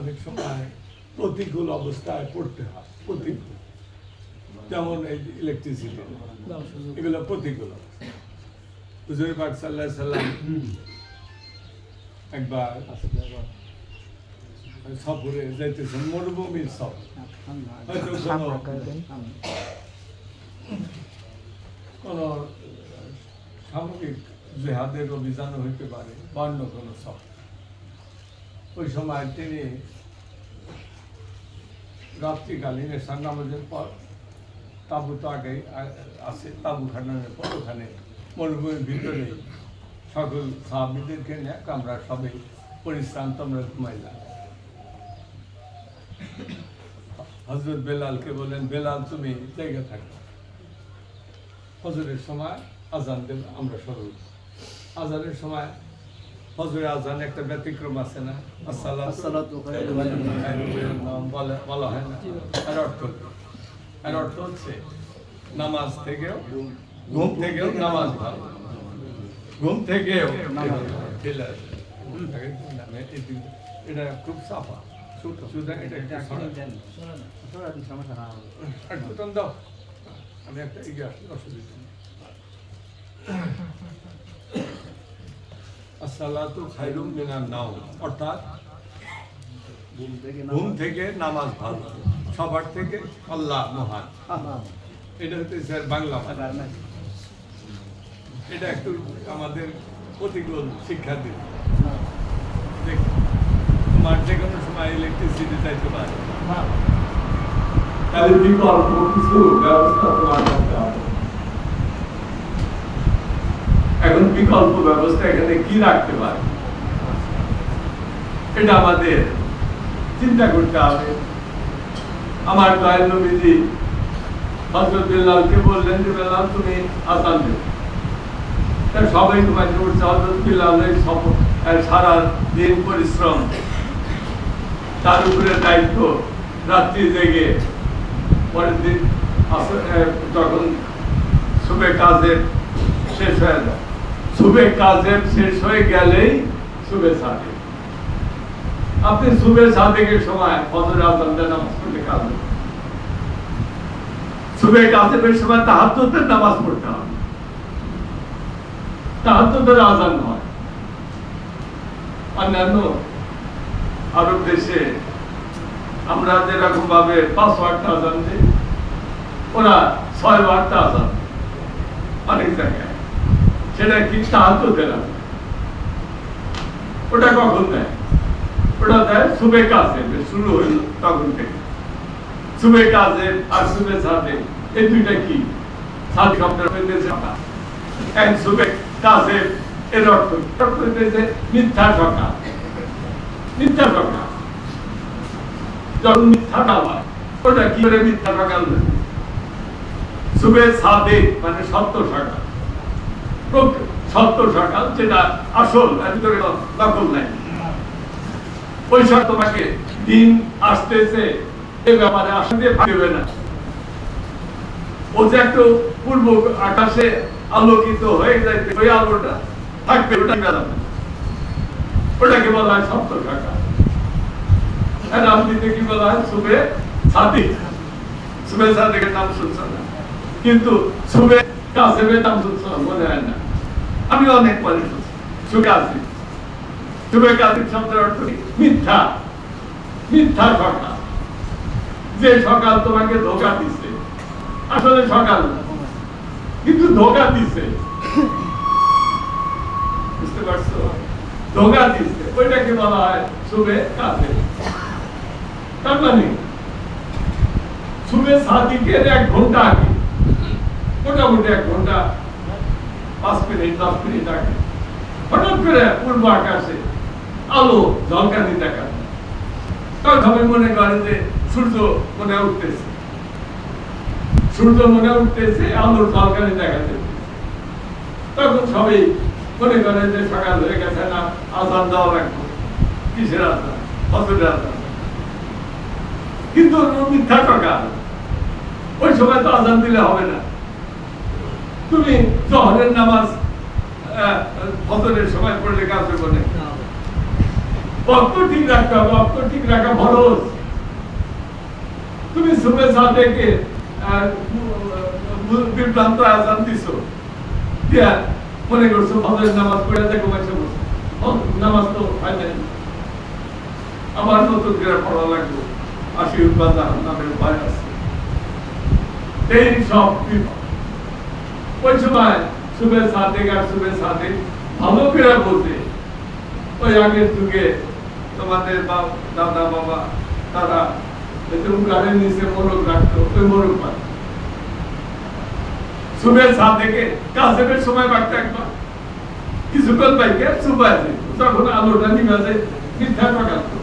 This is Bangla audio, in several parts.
অনেক সময় প্রতিকূল অবস্থায় পড়তে হয় প্রতিকূল। যেমন এই ইলেকট্রিসিটি এগুলো প্রতিকূল হুজুর পাক সাল্লাহ সাল্লাম একবার সফরে যাইতেছেন মরুভূমির সফর। হয়তো কোনো কোনো সামগ্রিক জেহাদের অভিযান হইতে পারে বা অন্য কোনো সফর। ওই সময় তিনি রাত্রিকালীন এসার নামাজের পর তাবু তো আগে আছে, তাবু খানানোর পর ওখানে মরুভূমির ভিতরে সকল সাহাবিদেরকে নিয়ে আমরা সবাই পরিশ্রান্ত, আমরা ঘুমাইলাম হজরত বেলালকে বলেন বেলাল, তুমি জায়গা থাকো ফজরের সময় আজান দেব, আমরা উঠবো। আজানের সময় ফজরে আজান একটা ব্যতিক্রম আছে না? বলে হয় না। এর অর্থ? এর অর্থ হচ্ছে নামাজ থেকেও ঘুম থেকেও নামাজ ভালো। ঘুম থেকেও। এটা খুব সাফা সুতরাং এটা দাও। আমি একটা এগিয়ে আসলে অসুবিধা আসসালাতু খায়রুম মিনান নাও অর্থাৎ ঘুম থেকে নামাজ- ভালো। সবার থেকে আল্লাহ মহান। এটা হচ্ছে স্যার বাংলা। এটা একটু আমাদের প্রতিকূল শিক্ষা দিন। তোমার যে কোনো সময় ইলেকট্রিসিটি চাইতে পারে। তাহলে বিকল্প কিছু ব্যবস্থা তোমার করতে হবে। এখন বিকল্প ব্যবস্থা এখানে কি রাখতে পারে? এটা আমাদের চিন্তা করতে হবে। আমার দয়াল নবীজি হজরত বললেন যে, বেলাল, তুমি আসান দেবে তা সবাই তোমাকে উঠছে। হজরত সারা দিন পরিশ্রম, তার উপরে দায়িত্ব রাত্রি জেগে। পরের দিন যখন শুভে কাজের শেষ হয়ে যায় শুভে কাজের শেষ হয়ে গেলেই শুভে সাদে আপনি শুভে সাদেকের সময় ফজর আজান দেন, নামাজ পড়তে কাজ। শুভে কাজের সময় তাহাজ্জুদের নামাজ পড়তে হবে। তাহাজ্জুদের আজান হয়। অন্যান্য আরব দেশে আমরা যেরকম ভাবে পাঁচ ওয়াটটা আজান দিই, ওরা ছয় ওয়াটটা আজান অনেক জায়গায়। সেটা কি সাহায্য দেয় ওটা কখন দেয়? ওটা দেয় সুবে কাজে শুরু হইল তখন থেকে। সুবে কাজে আর সুবে সাথে এই দুইটা কি? সাত শব্দের এক সুবে কাজে এর অর্থ মিথ্যা সকাল। মিথ্যা সকাল। যখন মিথ্যা হয়, ওটা কি করে মিথ্যা হয়? সুবে সাদে মানে সত্য সকাল। যেটা আসল ভিতরে নাই। ওই সব তোমাকে দিন আসতেছে, এ ব্যাপারে আসতে দেবে না। ও যে একটু পূর্ব আকাশে আলোকিত হয়ে যাইতে ওই আলোটা থাকবে, ওটা ওটাকে বলা হয় সপ্ত আর রামদিতে কি বলা হয়? সুবে সাদি নাম শুনছো না। কিন্তু সুবে কাসেমের নাম শুনছো মনে হয় না। আমি অনেক অর্থ মিথ্যা। মিথ্যা যে সকাল তোমাকে ধোকা দিচ্ছে আসলে সকাল কিন্তু ধোকা দিচ্ছে বুঝতে পারছ? ধোকা দিচ্ছে ওইটাকে বলা হয় শুভে কাজে। তার মানে শুভে সাদিকের এক ঘণ্টা আগে, মোটামুটি এক ঘণ্টা পাঁচ দশ মিনিট আগে। হঠাৎ করে পূর্ব আকাশে আলো মনে করে যে সূর্য মনে উঠতেছে। সূর্য মনে উঠতেছে, আলোর ঝলকানি দেখা তখন সবাই মনে যে সকাল হয়ে গেছে না, আজান দেওয়া লাগবে। কিসের আজান? কিন্তু মিথ্যা সকাল ওই সময় তো আজান দিলে হবে না। তুমি জহরের নামাজ ফজরের সময় পড়লে কাজ হবে না। ঠিক রাখতে হবে বক্ত ঠিক রাখা ফরজ তুমি সুবে সাদেকে বিভ্রান্ত আজান দিছো। দিয়া মনে করছ ফজরের নামাজ পড়ে দেখো মাসে বসে। নামাজ তো হয় আবার নতুন করে পড়া লাগবে আশি বাজার নামের উপায় আছে। এই সব বিপদ। ওই সময় সুবে সাদেক আর সুবে সাদেক ভালো করে বলতে। ওই আগের যুগে তোমাদের দাদা, বাবা তারা এরকম গাড়ির নিচে মোরগ রাখতো, ওই মোরগ পাত সুবের সাদেকে কাসেমের সময় বাড়তে একবার। কিছুক্ষণ বাইকে সুবাই যেত তখন আলোটা নিভে যায়, মিথ্যা ঠকাতো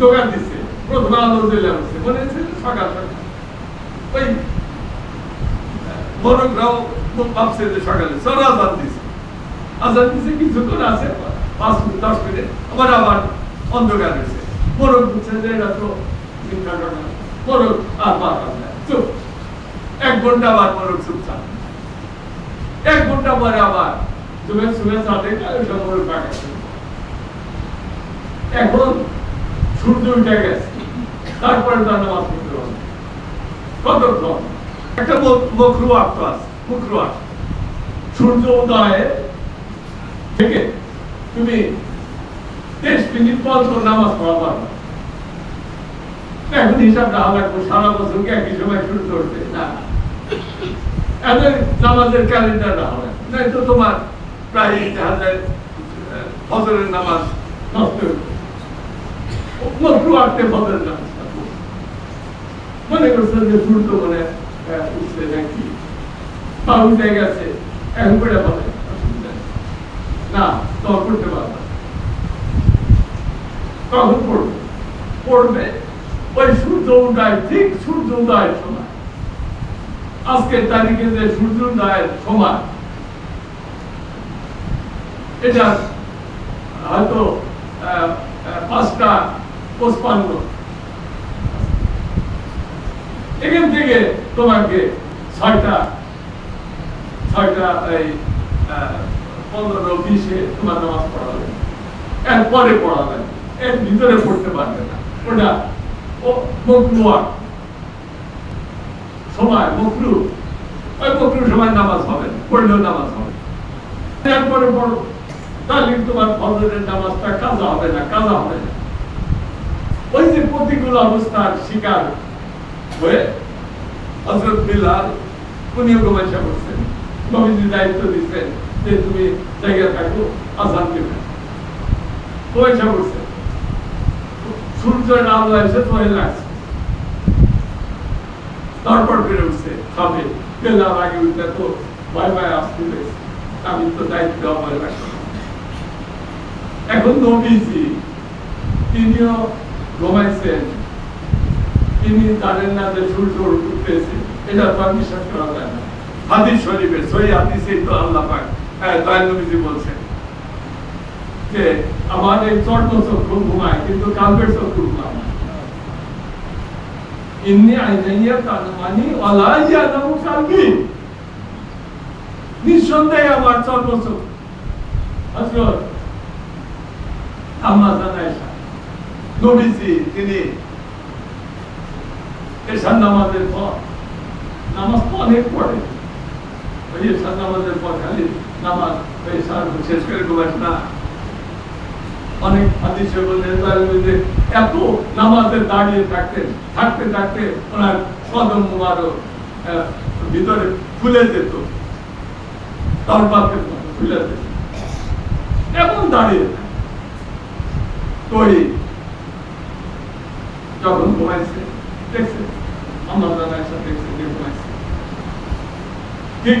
দোকান দিচ্ছে প্রথমে আলো দিলে হচ্ছে মনে সকাল সকাল। ওই মোরগরাও মিনিট আবার আবার অন্ধকার এক ঘণ্টা পরে আবার এখন সূর্য উঠে গেছে। তারপরে তার নামাজ পড়তে কতক্ষণ? একটা মকরু আক্ত আছে। সূর্য থেকে তুমি তেইশ মিনিট নামাজ পড়া পারবে। এখন হিসাব না লাগবো সারা বছর একই সময় শুরু না। নামাজের ক্যালেন্ডার না হবে নাই তো তোমার প্রায় হাজার ফজরের নামাজ নষ্ট আঁকতে ফজরের পড়বে। মনে করছে যে সূর্য মানে উঠছে নাকি? বা উঠে গেছে। এখন করে বলে। না, তখন করতে পারবে না। কখন পড়বে পড়বে ওই সূর্য উদয়, ঠিক সূর্য উদয়ের সময়। আজকের তারিখে যে সূর্য উদয়ের সময়। এটা হয়তো পাঁচটা পঁচপান্ন। এখান থেকে তোমাকে ছয়টা এই পনেরো বিশে তোমার নামাজ পড়াবে এরপরে পড়াবে এর ভিতরে পড়তে পারবে না। ওটা, ও মকরুয়া সময়, মকরু। ওই সময় নামাজ হবে পড়লেও নামাজ হবে। এরপরে পড়ো। তাহলে তোমার ফজরের নামাজটা কাজা হবে না, কাজা হবে না। ওই যে প্রতিকূল অবস্থার শিকার হয়ে হজরত বিলাল, উনিও গোমাইশা করছেন নবীজি দায়িত্ব দিচ্ছেন যে তুমি জায়গায় থাকো, আজান দেবে। গোমাইশা করছেন সূর্যের আলো এসে তোমায় লাগছে তারপর বেড়ে উঠছে খাবে। বেলার আগে উঠতে তো ভয় ভয় আসতে হয়েছে। আমি তো দায়িত্ব আমার রাখলাম এখন নবীজি, তিনিও ঘুমাইছেন। তিনি জানেন না যে সূর্য উঠতেছে। এটা তো আর বিশ্বাস করা যায় না। হাদিস শরীফের সই হাদিসে তো আল্লাহ পাক হ্যাঁ দয়াল নবীজি বলছেন যে এই চর্ম চক্ষু ঘুমায়, কিন্তু কালবের চক্ষু ঘুমায় ইন্নি আইনাইয়া কানমানি ওয়ালা ইয়ানামু কালবি। নিঃসন্দেহে আমার চর্ম চক্ষু নবীজি, তিনি এশার নামাজের পর, নামাজ অনেক পড়ে। এশার নামাজের পর খালি নামাজ এশার শেষ করে ঘুমাস না অনেক হাদিসে বললেন যে এত নামাজে দাঁড়িয়ে থাকতেন থাকতে থাকতে ওনার কদম মুবারক ভিতরে খুলে যেত। তরবাতের মতো যেত। এমন দাঁড়িয়ে থাকতেন। যখন ঘুমাইছে, দেখছে আমার দাদা এসে দেখছে যে ঘুমাইছে। ঠিক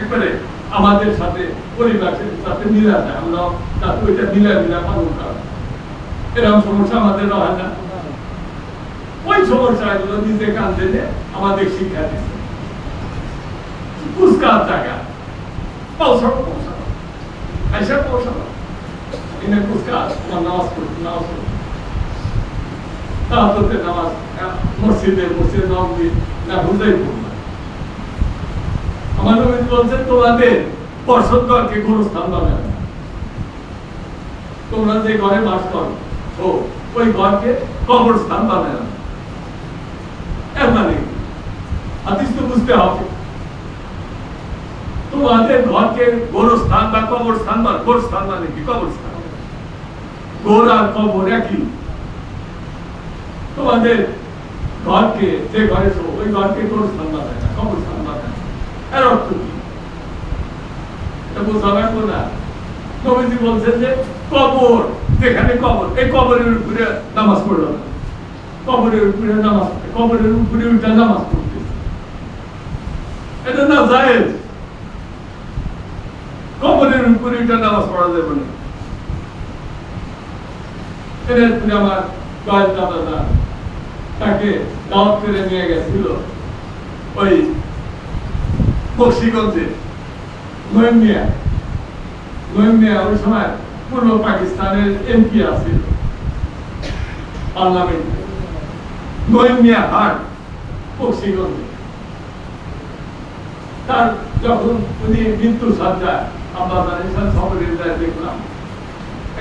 একবারে আমাদের সাথে, পরিবারের সাথে মিলা যায়। আমরা তাতে ওইটা মিলা মিলা পালন করা। এরকম সমস্যা আমাদের হয় না। ওই সমস্যাগুলো নিজে কান্দে যে আমাদের শিক্ষা দিচ্ছে কুচকার জায়গা। পৌঁছানো নামাজ পড়ছি নামাজ মসজিদে, মসজিদ নবী না হুজাই আমার নবী বলছেন তোমাদের পর্ষদকে গুরুস্থান বানাবে না। তোমরা যে ঘরে বাস করো, ও, ওই ঘরকে কবরস্থান বানাবে না। এর মানে কি? হাদিস তো বুঝতে হবে তোমাদের ঘরকে গোরস্থান বা কবরস্থান বা গোরস্থান মানে কি কবরস্থান গোর আর কবর একই তোমাদের ঘরকে যে ঘরে শো ওই ঘরকে গোরস্থান বানায় না কবরস্থান বানায় না। এর অর্থ কি? বলছেন যে, কবর, যেখানে কবর, এই কবরের উপরে নামাজ পড়ল কবরের উপরে নামাজ কবরের উপরে উঠে নামাজ পড়তে এটা না জায়েজ? কবরের উপরে উঠে নামাজ পড়া যাবে না। এরপরে আমার কয়েক দাদা তাকে দাওয়াত করে নিয়ে গেছিল। ওই বক্সিগঞ্জে নয়ন মিয়া নয়ন মিয়া ওই সময় পূর্ব পাকিস্তানের এমপি আছিল পার্লামেন্টে হাট বক্সিগঞ্জে তার যখন উনি মৃত্যু আমরা দেখলাম।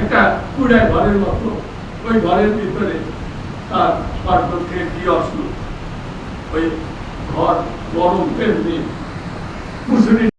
একটা কুড়ায় ঘরের মতো। ওই ঘরের ভিতরে তার কি আসলো ওই ঘর গরম মুসুরি